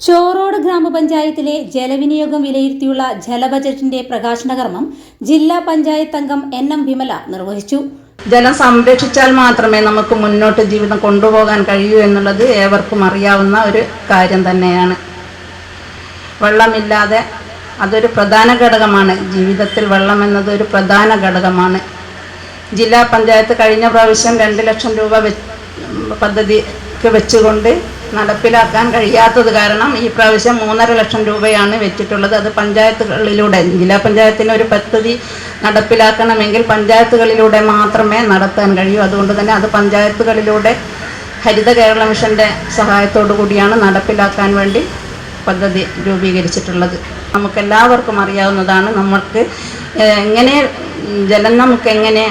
ചോറോട് ഗ്രാമപഞ്ചായത്തിലെ ജലവിനിയോഗം വിലയിരുത്തിയുള്ള ജലബജറ്റിന്റെ പ്രകാശന കർമ്മം ജില്ലാ പഞ്ചായത്ത് അംഗം എൻ എം വിമല നിർവഹിച്ചു. ജലം സംരക്ഷിച്ചാൽ മാത്രമേ നമുക്ക് മുന്നോട്ട് ജീവിതം കൊണ്ടുപോകാൻ കഴിയൂ എന്നുള്ളത് ഏവർക്കും അറിയാവുന്ന ഒരു കാര്യം തന്നെയാണ്. വെള്ളമില്ലാതെ അതൊരു പ്രധാന ഘടകമാണ്. ജീവിതത്തിൽ വെള്ളം എന്നത് ഒരു പ്രധാന ഘടകമാണ്. ജില്ലാ പഞ്ചായത്ത് കഴിഞ്ഞ പ്രാവശ്യം രണ്ട് ലക്ഷം രൂപ പദ്ധതിക്ക് വെച്ചുകൊണ്ട് നടപ്പിലാക്കാൻ കഴിയാത്തത് കാരണം ഈ പ്രാവശ്യം മൂന്നര ലക്ഷം രൂപയാണ് വെച്ചിട്ടുള്ളത്. അത് പഞ്ചായത്തുകളിലൂടെ ജില്ലാ പഞ്ചായത്തിന് ഒരു പദ്ധതി നടപ്പിലാക്കണമെങ്കിൽ പഞ്ചായത്തുകളിലൂടെ മാത്രമേ നടത്താൻ കഴിയൂ. അതുകൊണ്ട് തന്നെ അത് പഞ്ചായത്തുകളിലൂടെ ഹരിത കേരള മിഷന്റെ സഹായത്തോടു കൂടിയാണ് നടപ്പിലാക്കാൻ വേണ്ടി പദ്ധതി രൂപീകരിച്ചിട്ടുള്ളത്. നമുക്കെല്ലാവർക്കും അറിയാവുന്നതാണ് നമ്മൾക്ക് എങ്ങനെ ജലം നമുക്ക് എങ്ങനെ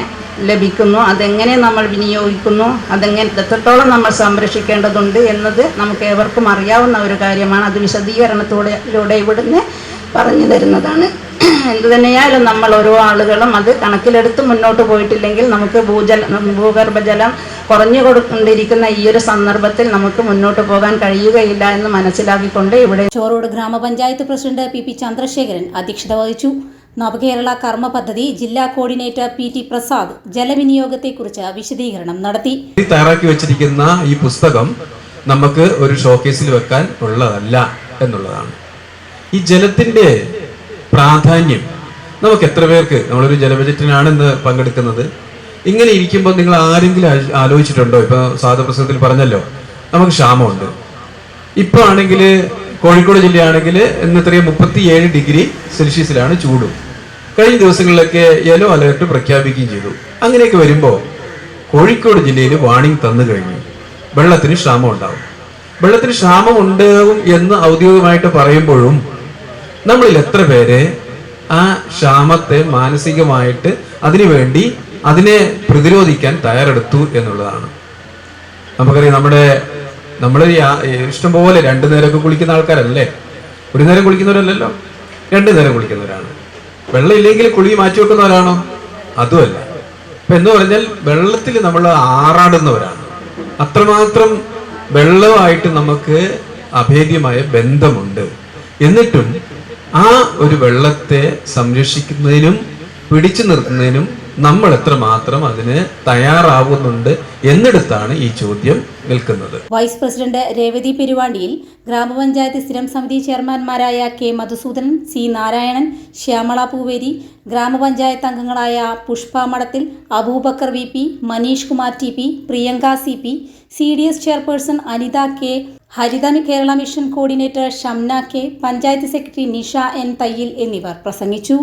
ലഭിക്കുന്നു അതെങ്ങനെ നമ്മൾ വിനിയോഗിക്കുന്നു അതെങ്ങനെ എത്രത്തോളം നമ്മൾ സംരക്ഷിക്കേണ്ടതുണ്ട് എന്നത് നമുക്ക് ഏവർക്കും അറിയാവുന്ന ഒരു കാര്യമാണ്. അത് വിശദീകരണത്തോടെ ഇവിടുന്ന് പറഞ്ഞു തരുന്നതാണ്. എന്തു തന്നെയായാലും നമ്മൾ ഓരോ ആളുകളും അത് കണക്കിലെടുത്ത് മുന്നോട്ട് പോയിട്ടില്ലെങ്കിൽ നമുക്ക് ഭൂജല ഭൂഗർഭജലം കുറഞ്ഞു കൊടുക്കൊണ്ടിരിക്കുന്ന ഈ ഒരു സന്ദർഭത്തിൽ നമുക്ക് മുന്നോട്ട് പോകാൻ കഴിയുകയില്ല എന്ന് മനസ്സിലാക്കിക്കൊണ്ട് ഇവിടെ ചോറോട് ഗ്രാമപഞ്ചായത്ത് പ്രസിഡന്റ് പി പി ചന്ദ്രശേഖരൻ അധ്യക്ഷത വഹിച്ചു. നവകേരള കർമ്മ പദ്ധതി ജില്ലാ കോർഡിനേറ്റർ പി ടി പ്രസാദ് ജലവിനിയോഗത്തെക്കുറിച്ച് വിശദീകരണം നടത്തി. തയ്യാറാക്കി വെച്ചിരിക്കുന്ന ഈ പുസ്തകം നമുക്ക് ഒരു ഷോക്കേസിൽ വെക്കാൻ ഉള്ളതല്ല എന്നുള്ളതാണ്. ഈ ജലത്തിന്റെ പ്രാധാന്യം നമുക്ക് എത്ര പേർക്ക് നമ്മളൊരു ജലബജറ്റിനാണ് ഇന്ന് പങ്കെടുക്കുന്നത്. ഇങ്ങനെ ഇരിക്കുമ്പോൾ നിങ്ങൾ ആരെങ്കിലും ആലോചിച്ചിട്ടുണ്ടോ? ഇപ്പൊ പ്രസംഗത്തിൽ പറഞ്ഞല്ലോ നമുക്ക് ക്ഷാമമുണ്ട്. ഇപ്പൊ ആണെങ്കിൽ കോഴിക്കോട് ജില്ലയാണെങ്കിൽ ഇന്നത്രയും മുപ്പത്തിയേഴ് ഡിഗ്രി സെൽഷ്യസിലാണ് ചൂട്. കഴിഞ്ഞ ദിവസങ്ങളിലൊക്കെ യെല്ലോ അലേർട്ട് പ്രഖ്യാപിക്കുകയും ചെയ്തു. അങ്ങനെയൊക്കെ വരുമ്പോൾ കോഴിക്കോട് ജില്ലയിൽ വാണിംഗ് തന്നു കഴിഞ്ഞു. വെള്ളത്തിന് ക്ഷാമം ഉണ്ടാവും. വെള്ളത്തിന് ക്ഷാമം ഉണ്ടാകും എന്ന് ഔദ്യോഗികമായിട്ട് പറയുമ്പോഴും നമ്മളിൽ എത്ര പേര് ആ ക്ഷാമത്തെ മാനസികമായിട്ട് അതിനുവേണ്ടി അതിനെ പ്രതിരോധിക്കാൻ തയ്യാറെടുത്തു എന്നുള്ളതാണ്. നമുക്കറിയാം നമ്മുടെ നമ്മൾ ഇഷ്ടംപോലെ രണ്ടു നേരമൊക്കെ കുളിക്കുന്ന ആൾക്കാരല്ലേ? ഒരു നേരം കുളിക്കുന്നവരല്ലല്ലോ? രണ്ടു നേരം കുളിക്കുന്നവരാണ്. വെള്ളം ഇല്ലെങ്കിൽ കുളി മാറ്റി വെക്കുന്നവരാണോ? അതുമല്ല. ഇപ്പൊ എന്ന് പറഞ്ഞാൽ വെള്ളത്തിൽ നമ്മൾ ആറാടുന്നവരാണ്. അത്രമാത്രം വെള്ളമായിട്ട് നമുക്ക് അഭേദ്യമായ ബന്ധമുണ്ട്. എന്നിട്ടും ആ ഒരു വെള്ളത്തെ സംരക്ഷിക്കുന്നതിനും പിടിച്ചു നിർത്തുന്നതിനും നമ്മൾ എത്രമാത്രം അതിന് തയ്യാറാവുന്നുണ്ട് എന്നിടത്താണ് ഈ ചോദ്യം നിൽക്കുന്നത്. വൈസ് പ്രസിഡന്റ് രേവതി പെരുവാണ്ടിയിൽ ഗ്രാമപഞ്ചായത്ത് സ്ഥിരം സമിതി ചെയർമാൻമാരായ കെ മധുസൂദനൻ സി നാരായണൻ ശ്യാമള പൂവേരി ഗ്രാമപഞ്ചായത്ത് അംഗങ്ങളായ Pushpa Madathil Aboobacker V P Maneesh Kumar T P Priyanka C P C D S chairperson Anitha K Haritha Kerala mission coordinator Shamna K panchayat secretary Nisha N Thayyil എന്നിവർ പ്രസംഗിച്ചു.